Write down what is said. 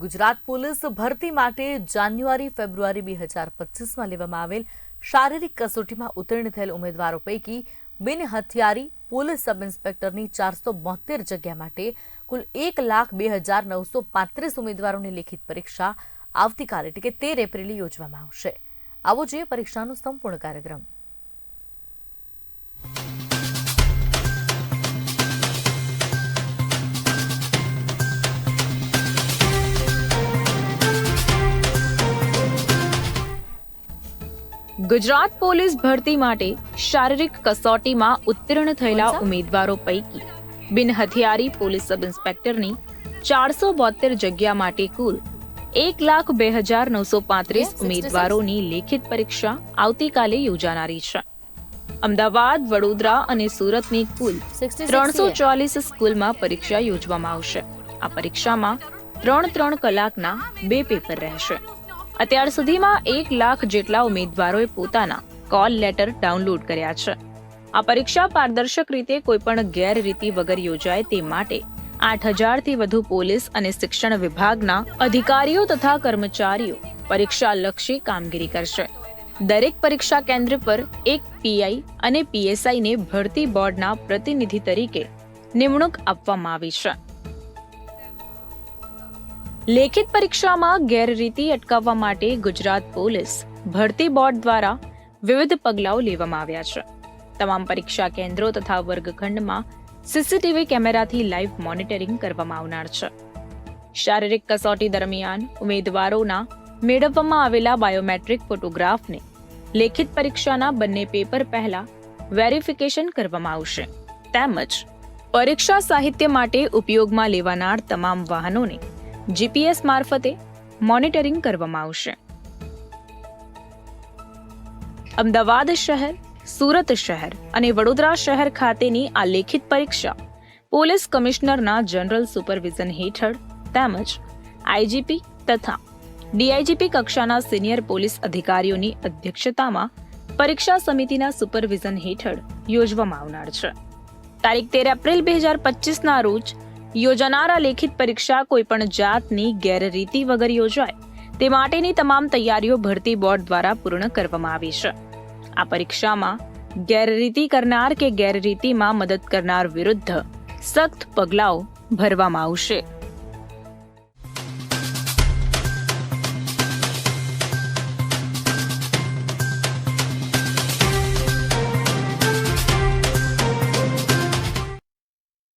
Gujarat police ભરતી માટે જાન્યુઆરી, ફેબ્રુઆરી બે હજાર પચીસમાં લેવામાં આવેલ શારીરિક કસોટીમાં ઉત્તીર્ણ થયેલ ઉમેદવારો પૈકી બિન હથિયારી પોલીસ સબ ઇન્સ્પેક્ટરની ચારસો બોતેર જગ્યા માટે કુલ એક લાખ બે હજાર નવસો પાંત્રીસ ઉમેદવારોની લેખિત પરીક્ષા આવતીકાલે, એટલે કે તેર એપ્રિલે યોજવામાં આવશે. આવો જોઈએ પરીક્ષાનો સંપૂર્ણ કાર્યક્રમ. ગુજરાત પોલીસ ભરતી માટે શારીરિક કસોટીમાં ઉત્તીર્ણ થયેલા ઉમેદવારો પૈકી બિન હથિયારી પોલીસ સબ ઇન્સ્પેક્ટરની ચારસો બોતેર જગ્યા માટે કુલ એક લાખ બે હજાર નવસો પાંત્રીસ ઉમેદવારોની લેખિત પરીક્ષા આવતીકાલે યોજાનારી છે. અમદાવાદ વડોદરા અને સુરતની કુલ ત્રણસો ચોલીસ સ્કૂલમાં પરીક્ષા યોજવામાં આવશે. આ પરીક્ષામાં ત્રણ ત્રણ કલાકના બે પેપર રહેશે. અત્યાર સુધીમાં એક લાખ જેટલા ઉમેદવારોએ પોતાના કોલ લેટર ડાઉનલોડ કર્યા છે. આ પરીક્ષા પારદર્શક રીતે કોઈપણ ગેરરીતિ વગર યોજાય તે માટે આઠ હજારથી વધુ પોલીસ અને શિક્ષણ વિભાગના અધિકારીઓ તથા કર્મચારીઓ પરીક્ષા લક્ષી કામગીરી કરશે. દરેક પરીક્ષા કેન્દ્ર પર એક પીઆઈ અને પીએસઆઈ ને ભરતી બોર્ડના પ્રતિનિધિ તરીકે નિમણૂક આપવામાં આવી છે. લેખિત પરીક્ષામાં ગેરરીતિ અટકાવવા માટે ગુજરાત પોલીસ ભરતી બોર્ડ દ્વારા વિવિધ પગલાઓ લેવામાં આવ્યા છે. તમામ પરીક્ષા કેન્દ્રો તથા વર્ગખંડમાં સીસીટીવી કેમેરાથી લાઈવ મોનિટરિંગ કરવામાં આવનાર છે. શારીરિક કસોટી દરમિયાન ઉમેદવારોના મેળવવામાં આવેલા બાયોમેટ્રિક ફોટોગ્રાફને લેખિત પરીક્ષાના બંને પેપર પહેલા વેરિફિકેશન કરવામાં આવશે. તેમજ પરીક્ષા સાહિત્ય માટે ઉપયોગમાં લેવાનાર તમામ વાહનોને જીપીએસ મારફતે મોનિટરિંગ કરવામાં આવશે. અમદાવાદ શહેર, સુરત શહેર અને વડોદરા શહેર ખાતેની આ લેખિત પરીક્ષા પોલીસ કમિશનરના જનરલ સુપરવિઝન હેઠળ તેમજ આઈજીપી તથા ડીઆઈજીપી કક્ષાના સિનિયર પોલીસ અધિકારીઓની અધ્યક્ષતામાં પરીક્ષા સમિતિના સુપરવિઝન હેઠળ યોજવામાં આવનાર છે. તારીખ તેર એપ્રિલ બે હજાર પચીસના રોજ યોજાનાર લેખિત પરીક્ષા કોઈપણ જાતની ગેરરીતિ વગર યોજાય. તે માટેની તમામ તૈયારીઓ ભરતી બોર્ડ દ્વારા પૂર્ણ કરવામાં આવી છે. આ પરીક્ષામાં ગેરરીતિ કરનાર કે ગેરરીતિમાં મદદ કરનાર વિરુદ્ધ સખ્ત પગલાઓ ભરવામાં આવશે.